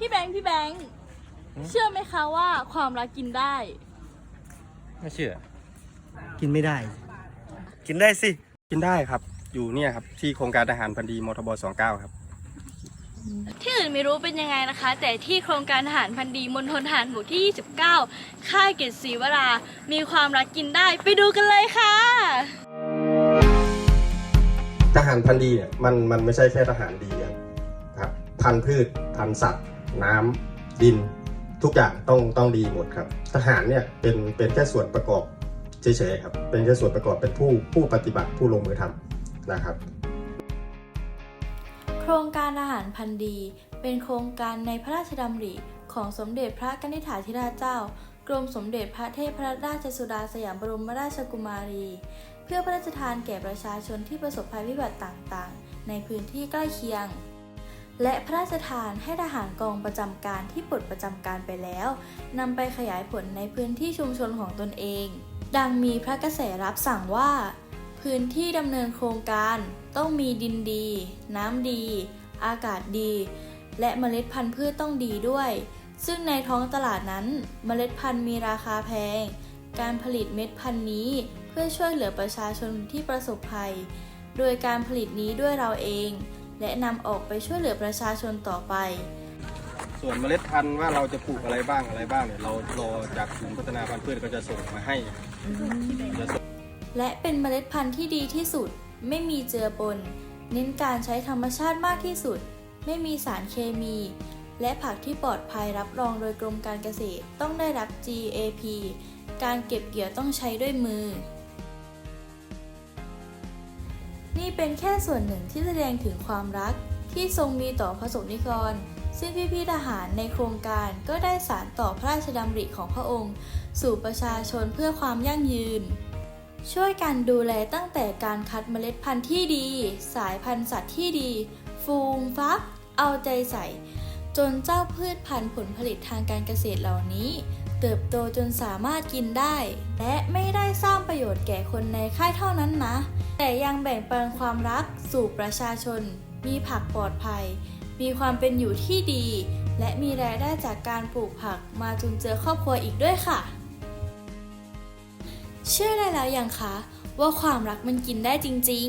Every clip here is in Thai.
พี่แบงค์พี่แบงค์เชื่อไหมคะว่าความรักกินได้ ไม่เชื่อ กินไม่ได้ กินได้สิ กินได้ครับ อยู่เนี่ยครับ ที่โครงการทหารพันดีมทบ29 ครับ ที่อื่นไม่รู้เป็นยังไงนะคะ แต่ที่โครงการทหารพันดีมณฑลทหารบกที่ 29 ค่ายเกตศรีวรา มีความรักกินได้ไปดูกันเลยค่ะ ทหารพันดีเนี่ยมันมันไม่ใช่แค่ทหารดีครับครับพันธุ์พืชพันธุ์สัตว์ น้ำดินทุกอย่างต้องต้องดีหมดครับ ทหารเนี่ยเป็นเป็นแค่ส่วนประกอบเฉยๆครับ เป็นแค่ส่วนประกอบเป็นผู้ผู้ปฏิบัติผู้ลงมือทำนะครับ โครงการอาหารพันธีเป็นโครงการในพระราชดำริของสมเด็จพระกนิษฐาธิราชเจ้า กรมสมเด็จพระเทพรัตนราชสุดาสยามบรมราชกุมารี เพื่อพระราชทานแก่ประชาชนที่ประสบภัยพิบัติต่างๆ ในพื้นที่ใกล้เคียง และพระราชทานให้ทหารกองประจำการที่ปลดประจำการไปแล้วนำไปขยายผลในพื้นที่ชุมชนของตนเอง ดังมีพระกระแสรับสั่งว่า พื้นที่ดำเนินโครงการต้องมีดินดี น้ำดี อากาศดี และเมล็ดพันธุ์พืชต้องดีด้วย ซึ่งในท้องตลาดนั้นเมล็ดพันธุ์มีราคาแพง การผลิตเม็ดพันธุ์นี้เพื่อช่วยเหลือประชาชนที่ประสบภัย โดยการผลิตนี้ด้วยเราเอง และนำออกไปช่วยเหลือประชาชนต่อไป ส่วนเมล็ดพันธุ์ว่าเราจะปลูกอะไรบ้างอะไรบ้างเนี่ยเรารอจากศูนย์พัฒนาพันธุ์พืชก็จะส่งมาให้จะส่งและเป็นเมล็ดพันธุ์ที่ดีที่สุด ไม่มีเจือปน เน้นการใช้ธรรมชาติมากที่สุด ไม่มีสารเคมี และผักที่ปลอดภัยรับรองโดยกรมการเกษตรต้องได้รับ GAP การเก็บเกี่ยวต้องใช้ด้วยมือ นี่เป็นแค่ส่วนหนึ่งที่แสดงถึงความรักที่ทรงมีต่อพระสงฆ์นิกร ซึ่งพี่ๆทหารในโครงการก็ได้สารต่อพระราชดำริของพระองค์ สู่ประชาชนเพื่อความยั่งยืน ช่วยกันดูแลตั้งแต่การคัดเมล็ดพันธุ์ที่ดี สายพันธุ์สัตว์ที่ดี ฟูมฟัก เอาใจใส่ จนเจ้าพืชพันธุ์ผลผลิตทางการเกษตรเหล่านี้ เติบโตจนสามารถกินได้ และไม่ได้สร้างประโยชน์แก่คนในค่ายเท่านั้นนะ แต่ยังแบ่งปันความรักสู่ประชาชน มีผักปลอดภัย มีความเป็นอยู่ที่ดี และมีรายได้จากการปลูกผักมาจุนเจือครอบครัวอีกด้วยค่ะ เชื่อได้แล้วยังคะ ว่าความรักมันกินได้จริง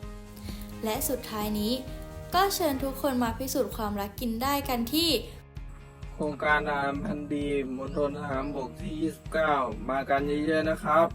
ๆ และสุดท้ายนี้ก็เชิญทุกคนมาพิสูจน์ความรักกินได้กันที่ ครงการทหารพันดีมณฑลทหารบกที่ 29 มากันเยอะๆนะครับ